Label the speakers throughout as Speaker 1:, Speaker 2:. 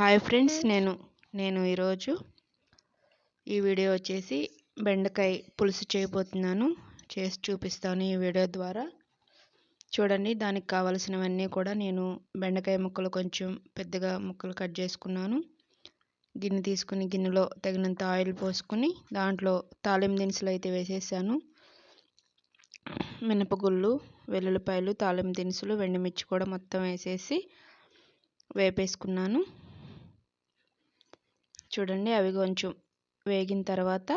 Speaker 1: Hi friends నేను నేను ఈరోజు ఈ వీడియో వచ్చేసి బెండకాయ పులుసు చేయబోతున్నాను. చేసి చూపిస్తాను ఈ వీడియో ద్వారా. చూడండి దానికి కావలసినవన్నీ కూడా నేను బెండకాయ ముక్కలు కొంచెం పెద్దగా ముక్కలు కట్ చేసుకున్నాను. గిన్నె తీసుకుని గిన్నెలో తగినంత ఆయిల్ పోసుకుని దాంట్లో తాలింపు దినుసులు అయితే వేసేసాను. మినపగుళ్ళు వెల్లుల్లిపాయలు తాలింపు దినుసులు వెండిమిర్చి కూడా మొత్తం వేసేసి వేపేసుకున్నాను. చూడండి అవి కొంచెం వేగిన తర్వాత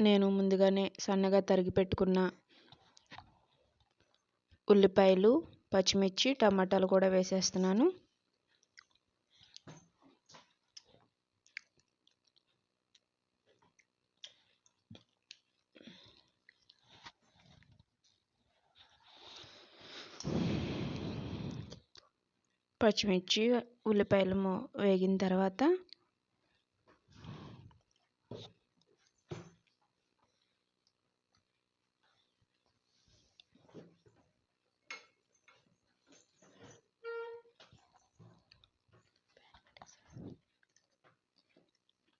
Speaker 1: నేను ముందుగానే సన్నగా తరిగి పెట్టుకున్న ఉల్లిపాయలు పచ్చిమిర్చి టమాటాలు కూడా వేసేస్తున్నాను. పచ్చిమిర్చి ఉల్లిపాయలు వేగిన తర్వాత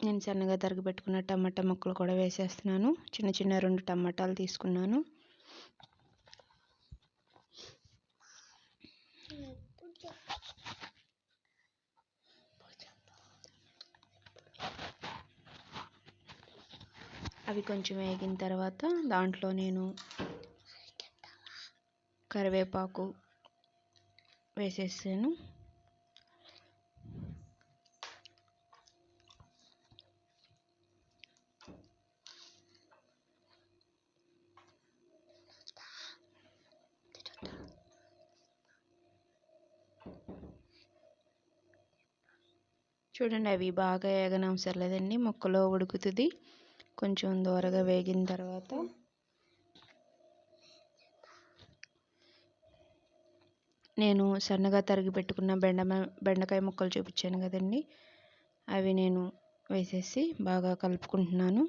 Speaker 1: నేను సన్నగా తరిగి పెట్టుకున్న టమాటా ముక్కలు కూడా వేసేస్తున్నాను. చిన్న చిన్న రెండు టమాటాలు తీసుకున్నాను. అవి కొంచెం వేగిన తర్వాత దాంట్లో నేను కరివేపాకు వేసేసాను. చూడండి అవి బాగా ఏగనవసరం లేదండి మొక్కలో ఉడుకుతుంది. కొంచెం దోరగా వేగిన తర్వాత నేను సన్నగా తరిగి పెట్టుకున్న బెండ బెండకాయ ముక్కలు చూపించాను కదండి. అవి నేను వేసేసి బాగా కలుపుకుంటున్నాను.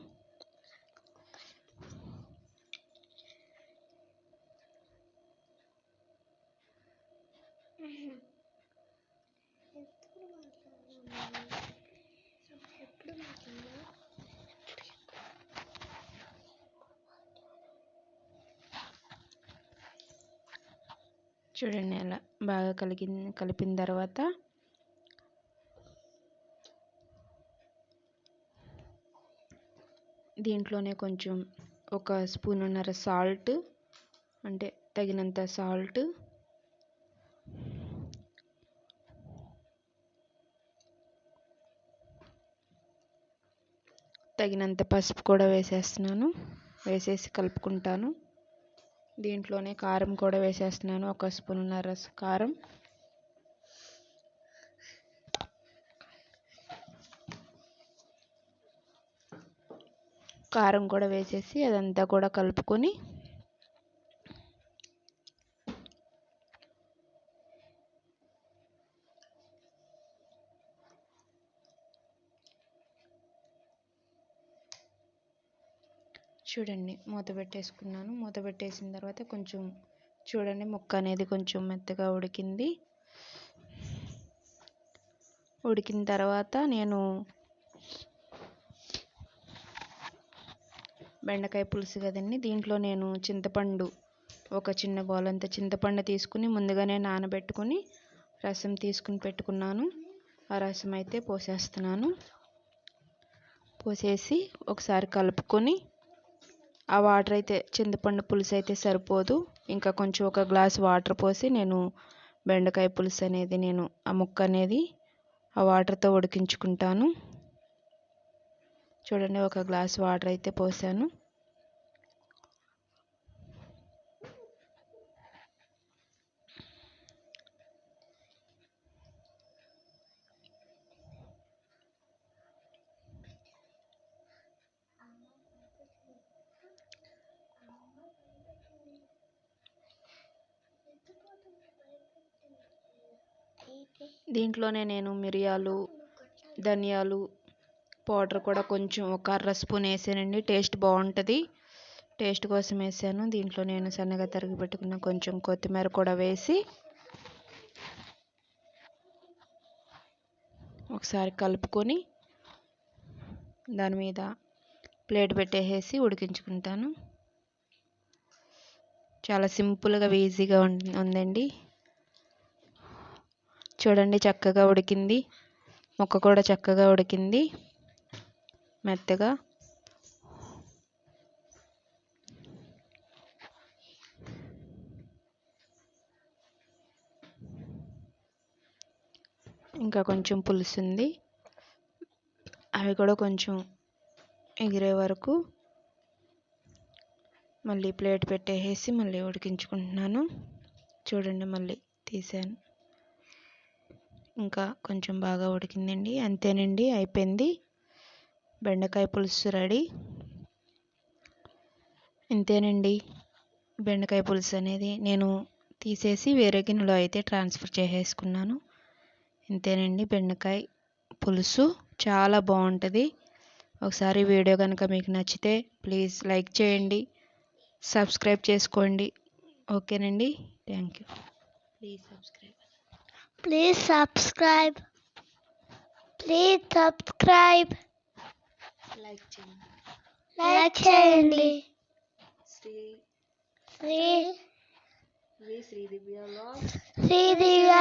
Speaker 1: చూడండి అలా బాగా కలిగి కలిపిన తర్వాత దీంట్లోనే కొంచెం ఒక స్పూన్నర సాల్ట్ అంటే తగినంత సాల్ట్ తగినంత పసుపు కూడా వేసేస్తున్నాను వేసేసి కలుపుకుంటాను. దీంట్లోనే కారం కూడా వేసేస్తున్నాను. ఒక స్పూన్నర కారం. కారం కూడా వేసేసి అదంతా కూడా కలుపుకొని చూడండి మూత పెట్టేసుకున్నాను. మూత పెట్టేసిన తర్వాత కొంచెం చూడండి ముక్క అనేది కొంచెం మెత్తగా ఉడికింది. ఉడికిన తర్వాత నేను బెండకాయ పులుసు కదండి దీంట్లో నేను చింతపండు ఒక చిన్న బౌలంత చింతపండు తీసుకుని ముందుగానే నానబెట్టుకుని రసం తీసుకుని పెట్టుకున్నాను. ఆ రసం అయితే పోసేస్తున్నాను. పోసేసి ఒకసారి కలుపుకొని ఆ వాటర్ అయితే చింతపండు పులుసు అయితే సరిపోదు. ఇంకా కొంచెం ఒక గ్లాస్ వాటర్ పోసి నేను బెండకాయ పులుసు అనేది నేను ఆ ముక్క అనేది ఆ వాటర్తో ఉడికించుకుంటాను. చూడండి ఒక గ్లాస్ వాటర్ అయితే పోసాను. దీంట్లోనే నేను మిరియాలు ధనియాలు పౌడర్ కూడా కొంచెం ఒక అర స్పూన్ వేసానండి. టేస్ట్ బాగుంటుంది. టేస్ట్ కోసం వేసాను. దీంట్లో నేను సన్నగా తరిగి పెట్టుకున్న కొంచెం కొత్తిమీర కూడా వేసి ఒకసారి కలుపుకొని దాని మీద ప్లేట్ పెట్టేసి ఉడికించుకుంటాను. చాలా సింపుల్గా ఈజీగా ఉందండి. చూడండి చక్కగా ఉడికింది. ముక్క కూడా చక్కగా ఉడికింది. మెత్తగా. ఇంకా కొంచెం పులుసు ఉంది అవి కూడా కొంచెం ఎగిరే వరకు మళ్ళీ ప్లేట్ పెట్టేసి మళ్ళీ ఉడికించుకుంటున్నాను. చూడండి మళ్ళీ తీసాను. ఇంకా కొంచెం బాగా ఉడికిందండి. అంతేనండి అయిపోయింది. బెండకాయ పులుసు రెడీ. ఇంతేనండి బెండకాయ పులుసు అనేది నేను తీసేసి వేరే గిన్నెలో అయితే ట్రాన్స్ఫర్ చేసేసుకున్నాను. ఇంతేనండి బెండకాయ పులుసు చాలా బాగుంటుంది. ఒకసారి వీడియో కనుక మీకు నచ్చితే ప్లీజ్ లైక్ చేయండి సబ్స్క్రైబ్ చేసుకోండి. ఓకేనండి thank you. Please subscribe.
Speaker 2: Please subscribe. Please subscribe.
Speaker 1: Like చేయండి
Speaker 2: Like చేయండి
Speaker 1: శ్రీ
Speaker 2: శ్రీ
Speaker 1: వి శ్రీ దివ్య
Speaker 2: శ్రీ దివ్య